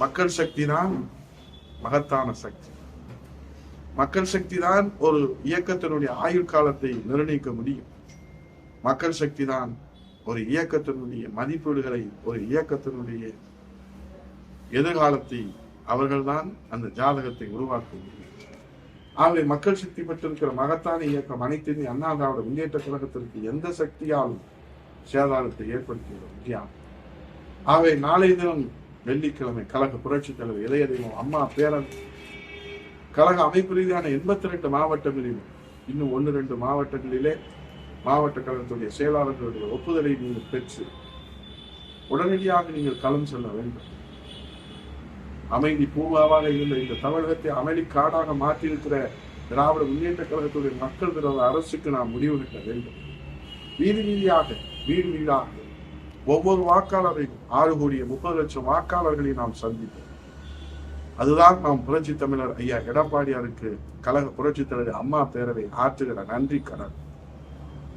மக்கள் சக்தி தான் மகத்தான சக்தி. மக்கள் சக்தி தான் ஒரு இயக்கத்தினுடைய ஆயுள் காலத்தை நிர்ணயிக்க முடியும். மக்கள் சக்தி தான் ஒரு இயக்கத்தினுடைய மதிப்பீடுகளை ஒரு இயக்கத்தினுடைய எதிர்காலத்தை அவர்கள்தான் அந்த ஜாதகத்தை உருவாக்க முடியும். ஆகவே மக்கள் சக்தி பெற்றிருக்கிற மகத்தான இயக்கம் அனைத்து அண்ணாதாவோட அண்ணா திராவிட முன்னேற்ற கழகத்திற்கு எந்த சக்தியாலும் சேதாரத்தை ஏற்படுத்திவிட முடியாது. ஆகவே நாளை தினம் வெள்ளிக்கிழமை கழக புரட்சித் தலைவர் இளைய தெய்வம் அம்மா பேரன். கழக அமைப்பு ரீதியான எண்பத்தி ரெண்டு மாவட்டங்களிலும் இன்னும் ஒன்று ரெண்டு மாவட்டங்களிலே மாவட்ட கழகத்துடைய செயலாளர்களுடைய ஒப்புதலை நீங்கள் பெற்று உடனடியாக நீங்கள் களம் செல்ல வேண்டும். அமைதி பூங்காவாக இருந்த இந்த தமிழகத்தை அமைதி காடாக மாற்றியிருக்கிற திராவிட முன்னேற்ற கழகத்துடைய மக்கள் விரோத அரசுக்கு நாம் முடிவு கட்ட வேண்டும். வீதி வீதியாக வீடு வீடாக ஒவ்வொரு வாக்காளரையும் ஆறு கோடியே முப்பது லட்சம் வாக்காளர்களை நாம் சந்திப்போம். அதுதான் நாம் புரட்சி தமிழர் ஐயா எடப்பாடியாருக்கு கழக புரட்சி தலைவர் அம்மா பேரவை ஆற்றுகிற நன்றி கடன்.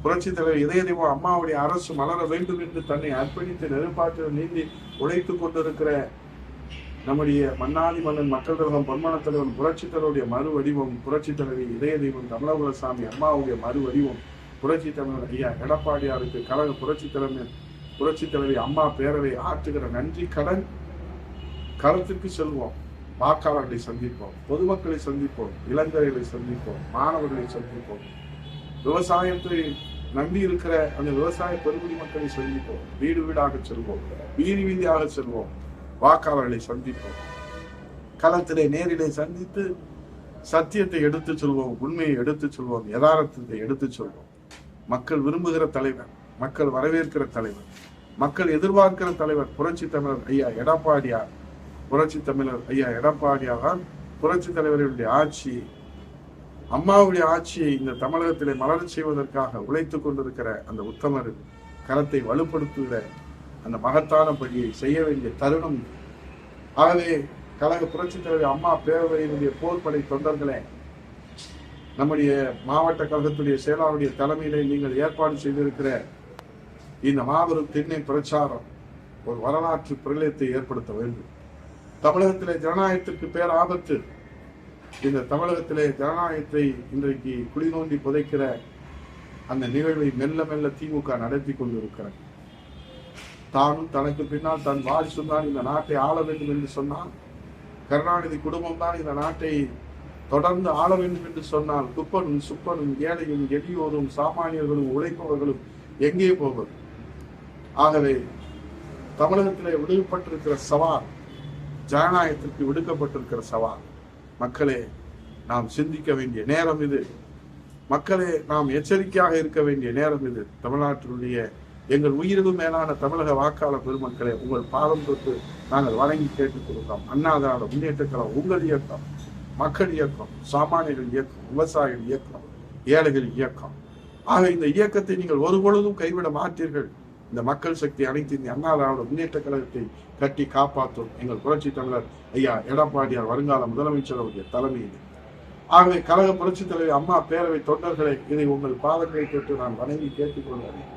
புரட்சி தலைவர் இதய தெய்வம் அம்மாவுடைய அரசு மலர வேண்டும் என்று தன்னை அர்ப்பணித்து நெருப்பாற்றில் நீந்தி உழைத்துக் கொண்டிருக்கிற நம்முடைய மன்னாதி மன்னன் மக்கள் தலைவன் பொன்மன தலைவன் புரட்சி தலைவருடைய மறு வடிவம் புரட்சி தலைவி இதய தெய்வம் தமிழகுலசாமி அம்மாவுடைய மறு வடிவம் புரட்சி தமிழர் ஐயா எடப்பாடியாருக்கு கழக புரட்சி தலைவர் புரட்சி தலைவி அம்மா பேரவை ஆற்றுகிற நன்றி கடன். கருத்துக்கு செல்வோம். வாக்காளர்களை சந்திப்போம். பொதுமக்களை சந்திப்போம். இளைஞர்களை சந்திப்போம். மாணவர்களை சந்திப்போம். விவசாயத்தை நம்பி இருக்கிற அந்த விவசாய பெருங்குடி மக்களை சந்திப்போம். வீடு வீடாக செல்வோம். வீதி வீதியாக செல்வோம். வாக்காளர்களை சந்திப்போம். களத்திலே நேரிலே சந்தித்து சத்தியத்தை எடுத்துச் சொல்வோம். உண்மையை எடுத்துச் சொல்வோம். யதார்த்தத்தை எடுத்துச் சொல்வோம். மக்கள் விரும்புகிற தலைவர். மக்கள் வரவேற்கிற தலைவர் மக்கள் எதிர்பார்க்கிற தலைவர் புரட்சி தமிழர் ஐயா எடப்பாடியார். புரட்சி தமிழர் ஐயா எடப்பாடியார் தான் புரட்சி தலைவர்களுடைய ஆட்சி அம்மாவுடைய ஆட்சியை இந்த தமிழகத்திலே மலரச் செய்வதற்காக உழைத்துக் கொண்டிருக்கிற அந்த உத்தமர் கரத்தை வலுப்படுத்துகிற அந்த மகத்தான பணியை செய்ய வேண்டிய தருணம். ஆகவே கழக புரட்சி தலைவர் அம்மா பேரவையினுடைய போர்ப்படை தொண்டர்களே நம்முடைய மாவட்ட கழகத்துடைய செயலாளருடைய தலைமையிலே நீங்கள் ஏற்பாடு செய்திருக்கிற இந்த மாபெரும் திண்ணை பிரச்சாரம் ஒரு வரலாற்று பிரளயத்தை ஏற்படுத்த வேண்டும். தமிழகத்திலே ஜனநாயகத்திற்கு பேர் ஆபத்து. இந்த தமிழகத்திலே ஜனநாயகத்தை இன்றைக்கு குழி நோண்டி புதைக்கிற அந்த நிகழ்வை மெல்ல மெல்ல திமுக நடத்தி கொண்டிருக்கிறது. தானும் தனக்கு பின்னால் தன் வாரிசும் தான் இந்த நாட்டை ஆள வேண்டும் என்று சொன்னால் கருணாநிதி குடும்பம் தான் இந்த நாட்டை தொடர்ந்து ஆள வேண்டும் என்று சொன்னால் குப்பனும் சுப்பனும் ஏழையும் எளியோரும் சாமானியர்களும் உழைப்பவர்களும் எங்கே போவது? ஆகவே தமிழகத்திலே விடுவிப்பட்டிருக்கிற சவால் ஜனநாயகத்திற்கு விடுக்கப்பட்டிருக்கிற சவால். மக்களே நாம் சிந்திக்க வேண்டிய நேரம் இது. மக்களே நாம் எச்சரிக்கையாக இருக்க வேண்டிய நேரம் இது. தமிழ்நாட்டினுடைய எங்கள் உயிரிலும் மேலான தமிழக வாக்காளர் பெருமக்களே உங்கள் பாதம் தொட்டு நாங்கள் வணங்கி கேட்டுக் கொடுக்கிறோம் அண்ணாதார முன்னேற்ற உங்கள் இயக்கம் மக்கள் இயக்கம் சாமானியர்கள் இயக்கம் விவசாயிகள் இயக்கம் ஏழைகள் இயக்கம். ஆக இந்த இயக்கத்தை நீங்கள் ஒரு பொழுதும் கைவிட மாட்டீர்கள். இந்த மக்கள் சக்தி அனைத்து இந்த அண்ணா திராவிட முன்னேற்ற கழகத்தை கட்டி காப்பாற்றும் எங்கள் புரட்சி தமிழர் ஐயா எடப்பாடியார் வருங்கால முதலமைச்சர் அவருடைய தலைமையில். ஆகவே கழக புரட்சி தலைவர் அம்மா பேரவை தொண்டர்களை இதை உங்கள் பாதங்களை கேட்டு நான் வணங்கி கேட்டுக்கொள்கிறேன்.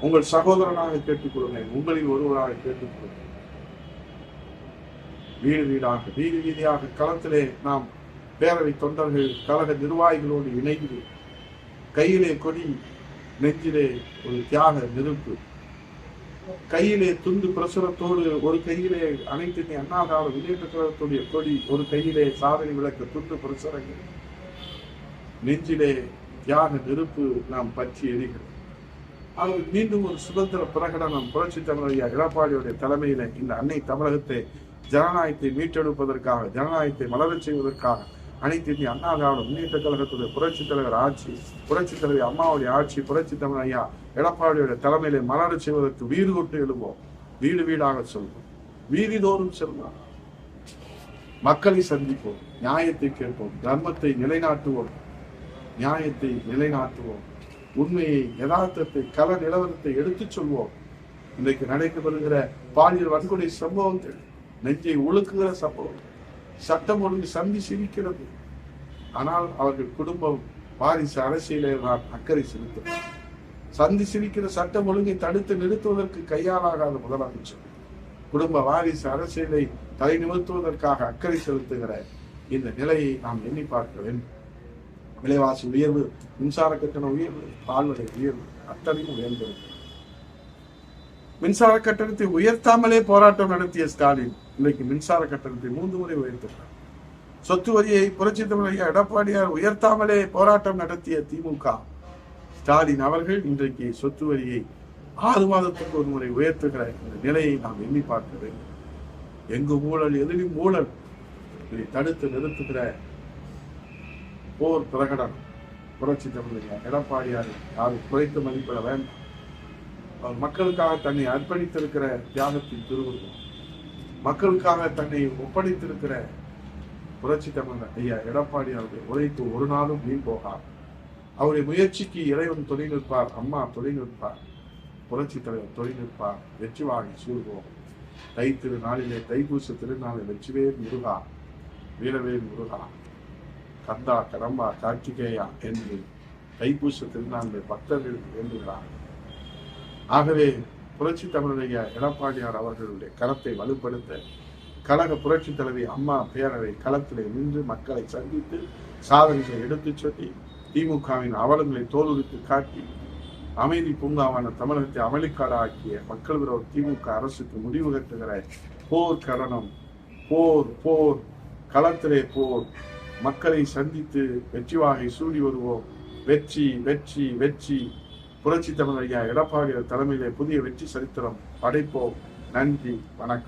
உங்கள் சகோதரனாக கேட்டுக்கொள்கிறேன் உங்களில் ஒருவராக கேட்டுக்கொள்கிறேன். வீடு வீடாக வீதி வீதியாக களத்திலே நாம் பேரவை தொண்டர்கள் கழக நிர்வாகிகளோடு இணைந்து கையிலே கொடி நெஞ்சிலே ஒரு தியாக நெருப்பு. கையிலே துண்டு பிரசுரத்தோடு ஒரு கையிலே அனைத்து அண்ணாதார அண்ணா கழகத்துடைய கொடி ஒரு கையிலே சாதனை விளக்க துண்டு பிரசுரங்கள். நெஞ்சிலே தியாக நெருப்பு நாம் பற்றி எரிகிறோம் அவர் மீண்டும் ஒரு சுதந்திர பிரகடனம். புரட்சி தமிழக எடப்பாடியுடைய தலைமையில இந்த அன்னை தமிழகத்தை ஜனநாயகத்தை மீட்டெடுப்பதற்காக ஜனநாயகத்தை மலரச் செய்வதற்காக அனைத்து இந்திய அண்ணா திராவிட முன்னேற்ற கழகத்துடைய புரட்சி தலைவர் ஆட்சி புரட்சி தலைவர் அம்மாவுடைய ஆட்சி புரட்சி தமிழ் ஐயா எடப்பாடியுடைய தலைமையிலே மலரச் செய்வதற்கு வீடு கொண்டு எழுவோம். வீடு வீடாக செல்வோம். வீதிதோறும் செல்வோம். மக்களை சந்திப்போம். நியாயத்தை கேட்போம். தர்மத்தை நிலைநாட்டுவோம். நியாயத்தை நிலைநாட்டுவோம். உண்மையை யதார்த்தத்தை கல நிலவரத்தை எடுத்துச் சொல்வோம். இன்றைக்கு நடைபெறுகிற பாலியல் வன்கொடை சம்பவங்கள் நெஞ்சை ஒழுக்குகிற சம்பவம் சட்டம் ஒழுங்கு சந்தி சிரிக்கிறது ஆனால் அவர்கள் குடும்பம் வாரிசு அரசியலே தான் அக்கறை செலுத்தும் சந்தி சிரிக்கிற சட்டம் ஒழுங்கை தடுத்து நிறுத்துவதற்கு கையாலாகாத முதலமைச்சர். குடும்ப வாரிசு அரசியலை தலை நிமிர்த்துவதற்காக அக்கறை செலுத்துகிற இந்த நிலையை நாம் எண்ணி பார்க்க வேண்டும். விலைவாசி உயர்வு மின்சார கட்டண உயர்வு பால்வடை உயர்வு அத்தனையும் உயர்ந்திருக்கிறது மின்சார கட்டணத்தை உயர்த்தாமலே போராட்டம் நடத்திய ஸ்டாலின் இன்னைக்கு மின்சார கட்டணத்தை மூன்று முறை உயர்த்தினார். சொத்து வரியை புரட்சி தமிழக எடப்பாடியார் உயர்த்தாமலே போராட்டம் நடத்திய திமுக. ஸ்டாலின் அவர்கள் இன்றைக்கு சொத்து வரியை ஆறு மாதத்துக்கு ஒரு முறை உயர்த்துகிற இந்த நிலையை நாம் எண்ணி பார்க்க வேண்டும். எங்கு ஊழல் எதிலும் ஊழல். இதை தடுத்து நிறுத்துகிற போர் பிரகடனம் புரட்சி தமிழக எடப்பாடியார் யாரும் குறைத்து மதிப்பிட வேண்டாம். அவர் மக்களுக்காக தன்னை அர்ப்பணித்திருக்கிற தியாகத்தின் திருவுருவம். மக்களுக்காக தன்னை ஒப்படைத்திருக்கிற புரட்சி தமிழர் ஐயா எடப்பாடியாருடைய உழைப்பு ஒரு நாளும் வீண் போகா அவருடைய முயற்சிக்கு இறைவன் துணை நிற்பார் அம்மா துணை நிற்பார் புரட்சி தலைவர் துணை நிற்பார் வெற்றி வாங்கி சூழ்வோம் தை திருநாளிலே தைப்பூச திருநாளில் வெற்றிவேல் முருகா வீரவேல் முருகா. கந்தா கடம்பா கார்த்திகேயா என்று தைப்பூச திருநாளில் பக்தர்கள் வேண்டுகிறார் ஆகவே புரட்சி தமிழருடைய எடப்பாடியார் அவர்களுடைய கரத்தை வலுப்படுத்த கழக புரட்சி தலைவி அம்மா பேரவை களத்திலே நின்று மக்களை சந்தித்து சாதனைகளை எடுத்துச் சொல்லி திமுகவின் அவலங்களை தோலுரித்து காட்டி அமைதி பூங்காவான தமிழகத்தை அமளிக்காடு ஆக்கிய மக்கள் விரோத திமுக அரசுக்கு முடிவு கட்டுகிற போர் கரணம் போர் போர் களத்திலே போர். மக்களை சந்தித்து வெற்றி வாகை சூடி வருவோம். வெற்றி வெற்றி வெற்றி. புரட்சி தமிழ் ஐயா எடப்பாடி தலைமையிலே புதிய வெற்றி சரித்திரம் படைப்போம். நன்றி வணக்கம்.